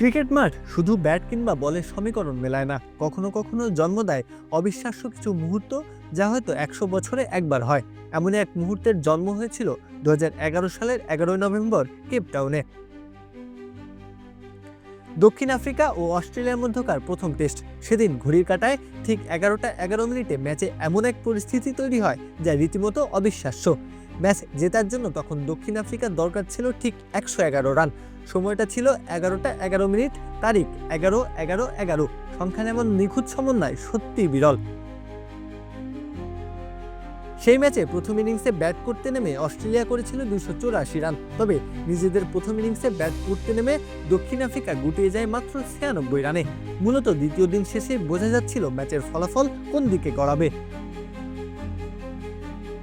Cricket মাঠ শুধু bat কিংবা বলের সমীকরণ মেলায় না, কখনো কখনো জন্ম দেয় অবিশ্বাস্য কিছু মুহূর্ত যা হয়তো একশো বছরে একবার হয়। এমন এক মুহূর্তের জন্ম হয়েছিল দু হাজার এগারো সালের এগারোই নভেম্বর কেপটাউনে দক্ষিণ আফ্রিকা ও অস্ট্রেলিয়ার মধ্যকার প্রথম টেস্ট। সেদিন ঘড়ির কাটায় ঠিক এগারোটা এগারো মিনিটে ম্যাচে এমন এক পরিস্থিতি তৈরি হয় যা রীতিমতো অবিশ্বাস্য। ম্যাচ জেতার জন্য তখন দক্ষিণ আফ্রিকার দরকার ছিল ঠিক একশো এগারো রান। সময়টা ছিল এগারোটা এগারো মিনিট, তারিখ এগারো এগারো এগারো। সংখ্যান এমন নিখুঁত সমন্বয় সত্যি বিরল। সেই ম্যাচে প্রথম ইনিংসে ব্যাট করতে নেমে অস্ট্রেলিয়া করেছিল দুশো চৌরাশি রান। তবে নিজেদের প্রথম ইনিংসে ব্যাট করতে নেমে দক্ষিণ আফ্রিকা গুটিয়ে যায় মাত্র ছিয়ানব্বই রানে। মূলত দ্বিতীয় দিন শেষে বোঝা যাচ্ছিল ম্যাচের ফলাফল কোন দিকে গড়াবে।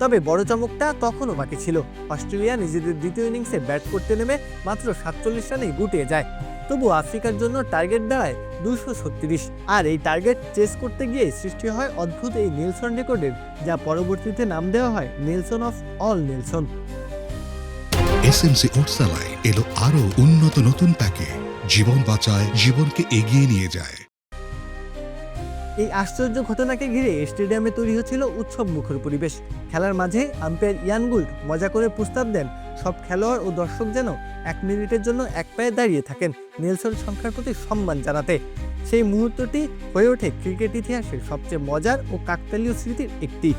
তবে বড় চমকটা তখনও বাকি ছিল। অস্ট্রেলিয়া নিজেদের দ্বিতীয় ইনিংসে ব্যাট করতে নেমে মাত্র সাতচল্লিশ রানেই গুটিয়ে যায়। তবু আফ্রিকার জন্য টার্গেট দাঁড়ায় দুশো ছত্রিশ। আর এই টার্গেট চেস করতে গিয়ে সৃষ্টি হয় অদ্ভুত এই নেলসন রেকর্ডের, যা পরবর্তীতে নাম দেওয়া হয় Nelson of all Nelson. SMC ওটসালাই এলো আরও উন্নত নতুন প্যাকে। জীবন বাঁচায়, জীবনকে এগিয়ে নিয়ে যায়। এই আশ্চর্য ঘটনাকে ঘিরে স্টেডিয়ামে তৈরি হচ্ছিল উৎসব মুখর পরিবেশ। খেলার মাঝে আম্পায়ার ইয়ান গুল্ড মজা করে প্রস্তাব দেন, সব খেলোয়াড় ও দর্শক যেন এক মিনিটের জন্য এক পায়ে দাঁড়িয়ে থাকেন নেলসন সংখ্যার প্রতি সম্মান জানাতে। সেই মুহূর্তটি হয়ে ওঠে ক্রিকেট ইতিহাসের সবচেয়ে মজার ও কাকতালীয় স্মৃতির একটি।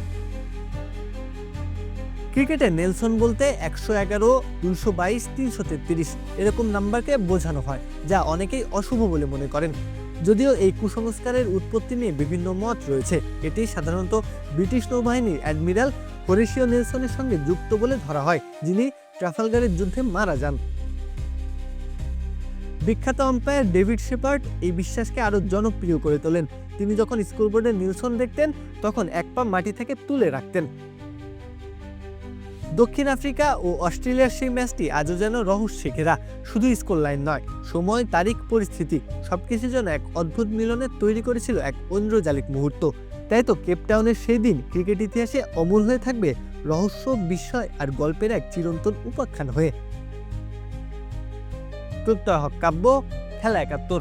ক্রিকেটে নেলসন বলতে একশো এগারো দুশো বাইশ, তিনশো তেত্রিশ এরকম নাম্বারকে বোঝানো হয়, যা অনেকেই অশুভ বলে মনে করেন। যদিও এই কুসংস্কারের উৎপত্তি নিয়ে বিভিন্ন মত রয়েছে, এটি সাধারণত ব্রিটিশ নৌবাহিনীর অ্যাডমিরাল হরিশিও নেলসনের সঙ্গে যুক্ত বলে ধরা হয়, যিনি ট্রাফালগারের যুদ্ধে মারা যান। বিখ্যাত আম্পায়ার ডেভিড শেপার্ড এই বিশ্বাসকে আরও জনপ্রিয় করে তোলেন। তিনি যখন স্কোরবোর্ডে নিলসন দেখতেন, তখন এক পা মাটি থেকে তুলে রাখতেন। দক্ষিণ আফ্রিকা ও অস্ট্রেলিয়ার সেই ম্যাচটি আজও যেন রহস্যে ঘেরা, শুধু স্কোর লাইন নয়। সময়, তারিখ, পরিস্থিতি সবকিছু যেন এক অদ্ভুত মিলনে তৈরি করেছিল এক ঐন্দ্রজালিক মুহূর্ত। তাই তো কেপটাউনের সেই দিন ক্রিকেট ইতিহাসে অমূল হয়ে থাকবে রহস্য, বিস্ময় আর গল্পের এক চিরন্তন উপাখ্যান হয়ে। প্রত্যয় হক কাব্য, খেলা একাত্তর।